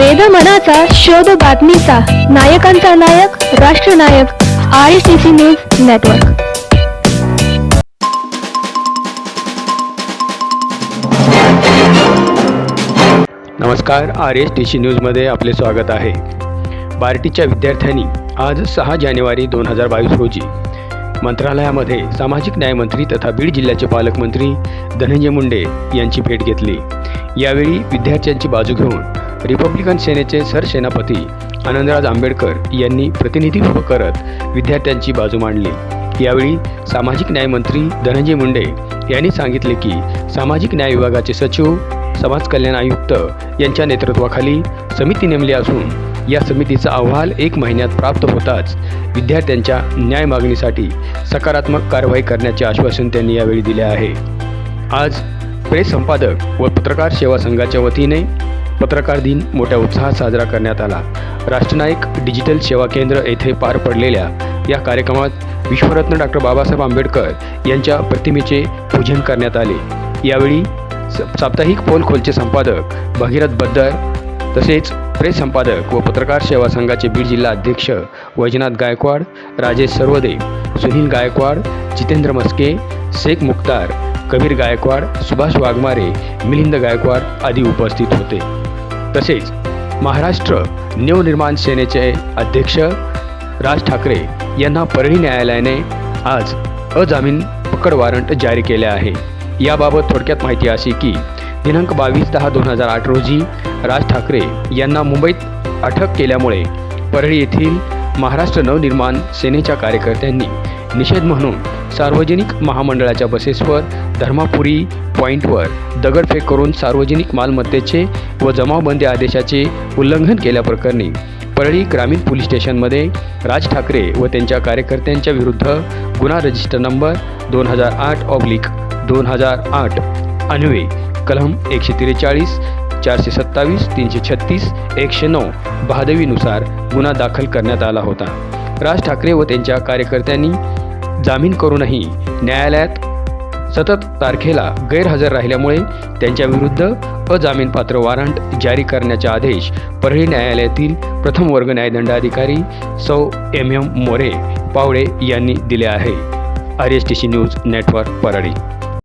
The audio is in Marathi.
वेद मनाचा शोध बातमीचा. नायकांचा नायक राष्ट्रनायक I C C news network नमस्कार आर एस टी सी न्यूजमध्ये आपले स्वागत आहे. बार्टीच्या विद्यार्थ्यांनी आज सहा जानेवारी दोन हजार बावीस रोजी मंत्रालयामध्ये सामाजिक न्यायमंत्री तथा बीड जिल्ह्याचे पालकमंत्री धनंजय मुंडे यांची भेट घेतली. यावेळी विद्यार्थ्यांची बाजू घेऊन रिपब्लिकन सेनेचे सरसेनापती आनंदराज आंबेडकर यांनी प्रतिनिधित्व करत विद्यार्थ्यांची बाजू मांडली. यावेळी सामाजिक न्यायमंत्री धनंजय मुंडे यांनी सांगितले की सामाजिक न्याय विभागाचे सचिव समाज कल्याण आयुक्त यांच्या नेतृत्वाखाली समिती नेमली असून या समितीचा अहवाल एक महिन्यात प्राप्त होताच विद्यार्थ्यांच्या न्याय मागणीसाठी सकारात्मक कारवाई करण्याचे आश्वासन त्यांनी यावेळी दिले आहे. आज प्रेस संपादक व पत्रकार सेवा संघाच्या वतीने पत्रकार दिन मोठ्या उत्साहात साजरा करण्यात आला. राष्ट्रनायक डिजिटल सेवा केंद्र येथे पार पडलेल्या या कार्यक्रमात विश्वरत्न डॉक्टर बाबासाहेब आंबेडकर यांच्या प्रतिमेचे पूजन करण्यात आले. यावेळी स- साप्ताहिक पोलखोलचे संपादक भगीरथ बद्दर तसेच प्रेस संपादक व पत्रकार सेवा संघाचे बीड जिल्हा अध्यक्ष वैजनाथ गायकवाड राजेश सर्वदे सुनील गायकवाड जितेंद्र मस्के शेख मुख्तार कबीर गायकवाड सुभाष वाघमारे मिलिंद गायकवाड आदी उपस्थित होते. तसेच महाराष्ट्र नवनिर्माण सेनेचे अध्यक्ष राज ठाकरे यांना परळी न्यायालयाने आज अजामीन पकड वॉरंट जारी केले आहे. याबाबत थोडक्यात माहिती अशी की दिनांक बावीस दहा दोन हजार आठ रोजी राज ठाकरे यांना मुंबईत अटक केल्यामुळे परळी येथील महाराष्ट्र नवनिर्माण सेनेच्या कार्यकर्त्यांनी निषेध म्हणून सार्वजनिक महामंडळाच्या बसेसवर धर्मापुरी पॉईंटवर दगडफेक करून सार्वजनिक मालमत्तेचे व जमावबंदी आदेशाचे उल्लंघन केल्याप्रकरणी परळी ग्रामीण पोलीस स्टेशनमध्ये राज ठाकरे व त्यांच्या कार्यकर्त्यांच्या विरुद्ध गुन्हा रजिस्टर नंबर दोन हजार आठ ऑब्लिक दोन हजार आठ अन्वे कलम एकशे त्रेचाळीस चारशे सत्तावीस तीनशे छत्तीस एकशे नऊ बहादवीनुसार गुन्हा दाखल करण्यात आला होता. राज ठाकरे व त्यांच्या कार्यकर्त्यांनी जामीन करूनही न्यायालयात सतत तारखेला गैरहजर राहिल्यामुळे त्यांच्याविरुद्ध अजामीनपात्र वॉरंट जारी करण्याचे आदेश परळी न्यायालयातील प्रथम वर्ग न्यायदंडाधिकारी सौ एम एम मोरे पावळे यांनी दिले आहे. R S T C news network Parli.